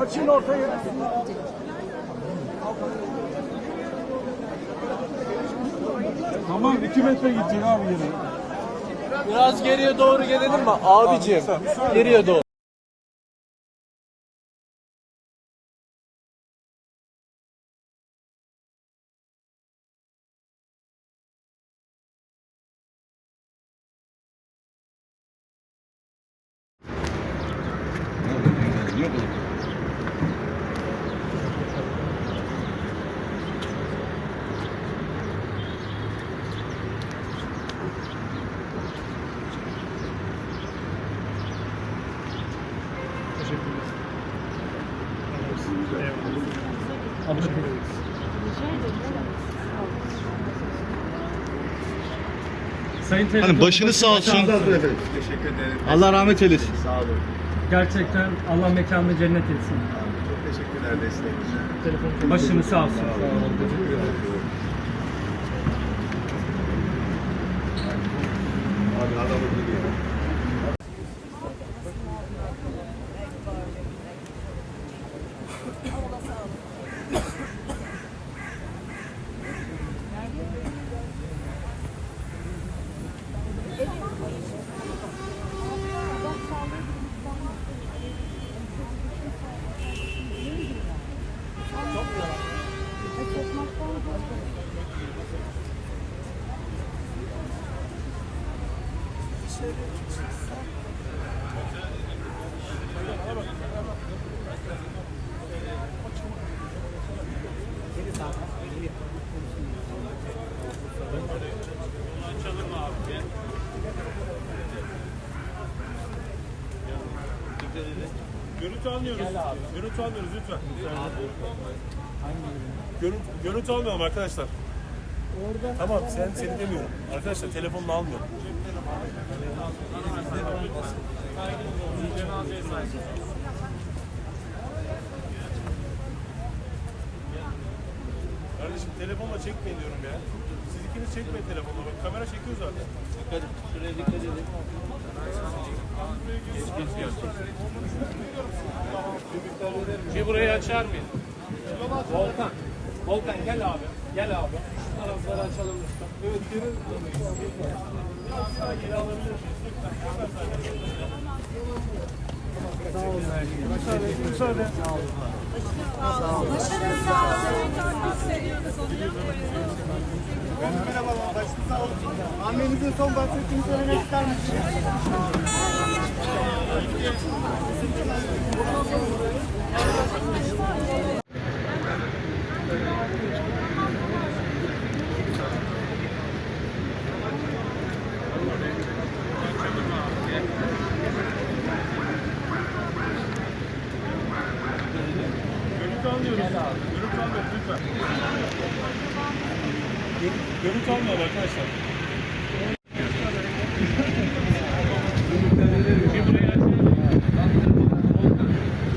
Açın ortayı. Tamam 2 metre gidecek abi yere. Biraz geriye doğru gelelim mi abicim? Geriye doğru. Sayın Telefon Hani başınız sağ olsun. Teşekkür ederim. Allah rahmet eylesin. Sağ olun. Gerçekten Allah mekanını cennet etsin. Çok teşekkürler desteğiniz için. Başınız sağ olsun. Abi adamı biliyor. Görüntü almıyoruz. Görüntü almıyoruz lütfen. Görüntü, görüntü almayalım arkadaşlar. Tamam sen seni demiyorum. Arkadaşlar telefonunu almıyorum. Kardeşim telefonla çekmeyin diyorum ya. Siz ikiniz çekmeyin telefonla. Bak kamera çekiyor zaten. Bir burayı açar mıyız? Volkan. Volkan gel abi. Gel abi. Tarafları açalım lütfen. Evet gelin. Biraz daha geri alabilir miyiz? Lütfen. Annenizin son bahsettiğini söylemek ister misiniz? Görüntü almıyoruz. Görüntü almayalım arkadaşlar. Bir burayı açar mıyız?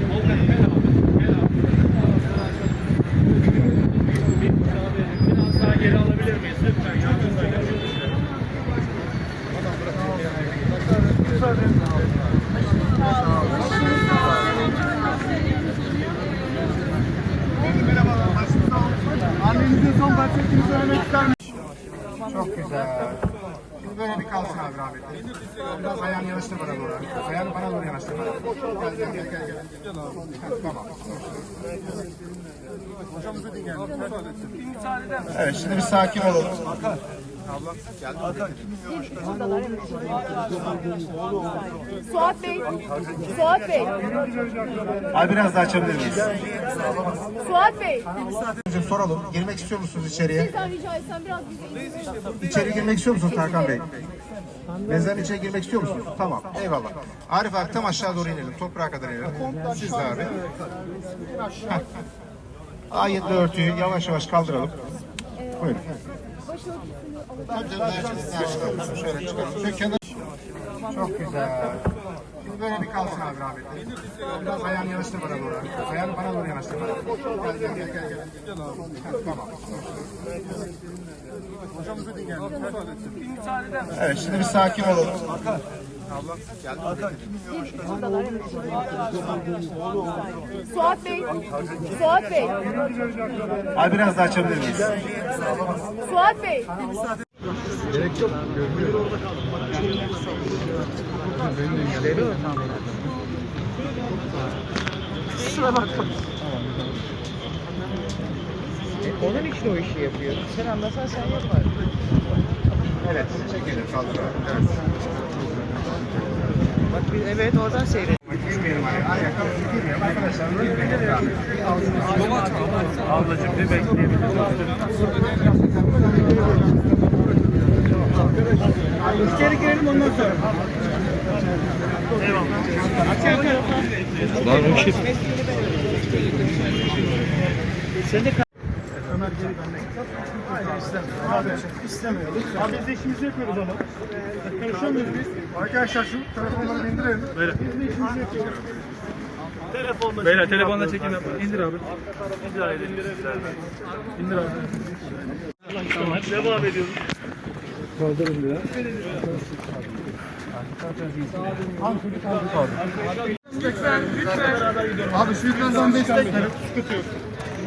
Volkan gel abi. Gel abi. Biraz daha geri alabilir miyiz? Lütfen. Yalnız da Merhabalar. Başınız sağ olsun. Annenizin son bahsettiğini söylemek ister misiniz? Çok güzel. Şimdi böyle bir kalsın abi rahmetli. Biraz ayağını yanaştır bana doğru. Ayağını bana doğru yanaştır. Gel gel gel gel. gel. Tamam. Evet şimdi bir sakin olalım. Suat Bey, Suat Bey, Abi biraz daha açabilir miyiz? Suat Bey. Bizim soralım. Girmek istiyor musunuz içeriye? Sizden rica etsem biraz bizi İçeri girmek istiyor musunuz Tarkan Bey? Mezarın içine girmek istiyor musunuz? Tamam. Eyvallah. Arif abi tam aşağı doğru inelim. Toprağa kadar inelim. Siz de abi. Heh. Ayetli örtüyü yavaş yavaş kaldıralım. Buyurun. Tabii. Şöyle çıkalım. Şöyle kenar- Çok güzel. Şimdi böyle bir kalsın abi rahmetli. Biraz ayağını yanaştır bana doğru. Ayağını bana doğru yanaştır. Gel gel gel gel. gel. Tamam. Evet şimdi bir sakin olalım. Abla geldi mi? Suat Bey. Suat Bey. Abi biraz daha açabilir miyiz? Suat Bey. Onun için o işi yapıyor. Sen anlasan sen yapar. Evet. Çekelim kaldır abi. Evet. Bak biz evet oradan seyret. Girmeyelim araya. Araya kalın. Girmeyelim arkadaşlar. Girmeyelim abi. Ablacığım bir bekleyelim. Ondan sonra. Abi biz de işimizi yapıyoruz ama. Konuşamıyoruz biz. Arkadaşlar şu telefonları indirelim. Telefonla Beyler telefonla çekin yapın. İndir abi. rica edelim sizlerden. İndir abi. Tamam devam ediyoruz. Abi şu yukarıdan destek verin.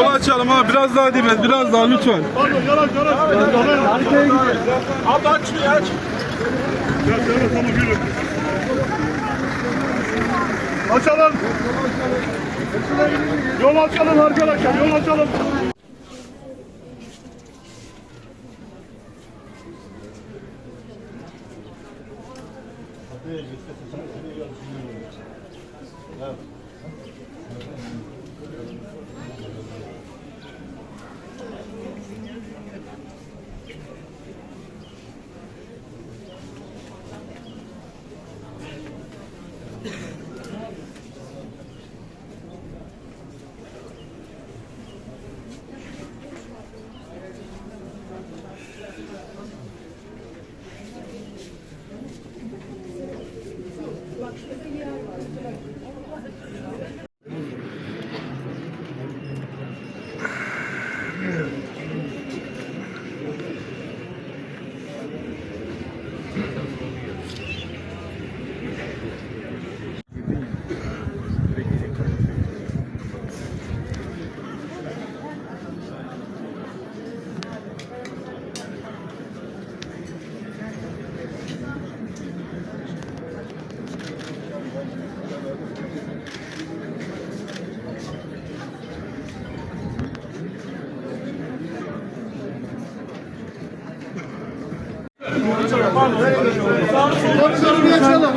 Yol açalım ha biraz daha dibet biraz daha lütfen. Abi aç şurayı aç. Açalım. Yol açalım arkadaşlar, yol açalım.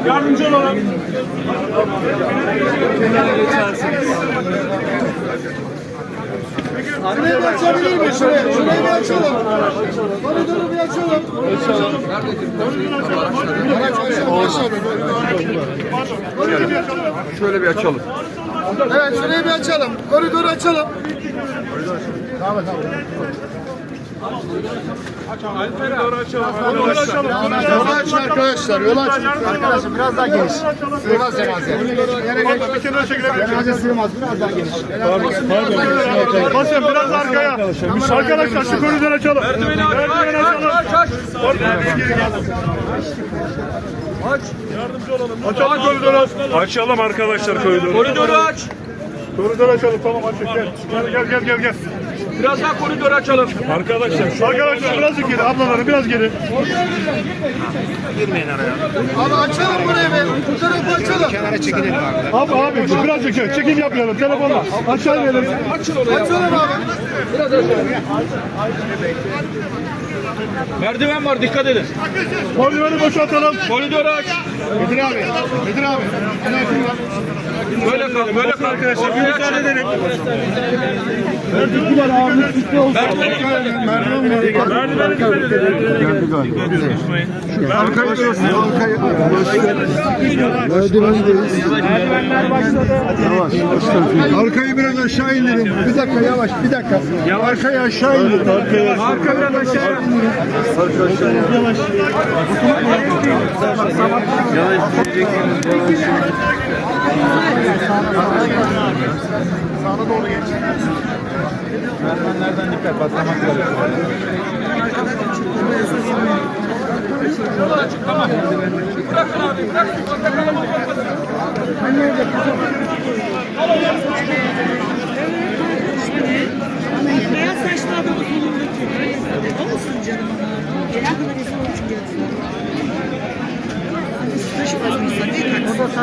Yardımcı olalım. Şurayı bir açabilir miyiz? Şurayı, şurayı bir açalım. Koridoru bir açalım. Şöyle bir açalım. Evet, şurayı bir açalım. Koridoru açalım. Doğru açalım. Doğru açalım. Yolu açın arkadaşlar, yolu açın. Arkadaşım biraz daha geniş. Sığmaz cenaze. Bir kenara çekilebilir. Cenaze sığmaz, biraz daha geniş. Basın biraz arkaya. Arkadaşlar şu koridoru açalım. Merdiveni açalım. Açalım koridoru. Açalım arkadaşlar koridoru. Koridoru aç. Koridoru açalım tamam açın gel. Gel gel gel gel. Biraz daha koridor açalım. Arkadaşlar, arkadaşlar biraz geri, ablaları biraz geri. Abi açalım burayı be. Bu tarafı açalım. Kenara çekilelim abi. Abi abi biraz çekin, çekim yapmayalım. Telefonla. Aşağı inelim. Açalım abi. Merdiven var dikkat edin. Koridorı boşaltalım. Koridoru aç. Bedir abi. Bedir abi. Böyle kal, böyle kal. Arkadaşlar bir müsaade edelim. Arkayı biraz aşağı indirin. Bir dakika yavaş bir dakika. Arkayı aşağı indirin. Arka biraz aşağı. Sağına doğru geç. Merdivenlerden dikkat patlamak üzere. Bırakın abi, bırakın. Orada kalabalık olmasın. Beyaz saçlı adamın solundaki. O musun canım? Gelen kadar insan olmuş gelsin. Taşımaz mısın? Ne kaçsın? O da sarkan yok. Yok bak bak bak bak kafası gözüküyor bak bak bak gözüküyor. Hangisi?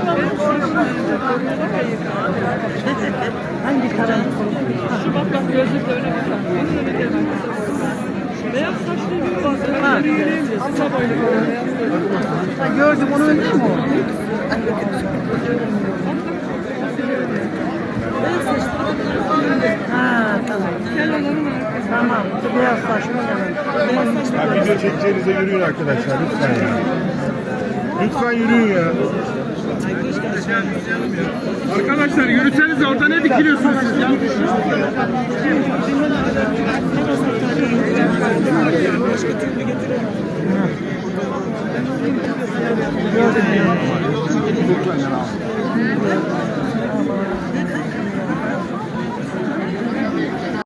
Gözlükle. Beyaz saçlı bir. Ha. Ha, gördüm onu önde mi o? Beyaz saçlı tamam. Tamam. Beyaz saçlı. Beyaz saçlı Video çekeceğinize yürüyün arkadaşlar lütfen ya. Lütfen yürüyün ya. Arkadaşlar yürüseniz orada ne dikiliyorsunuz siz ya? Gördüm.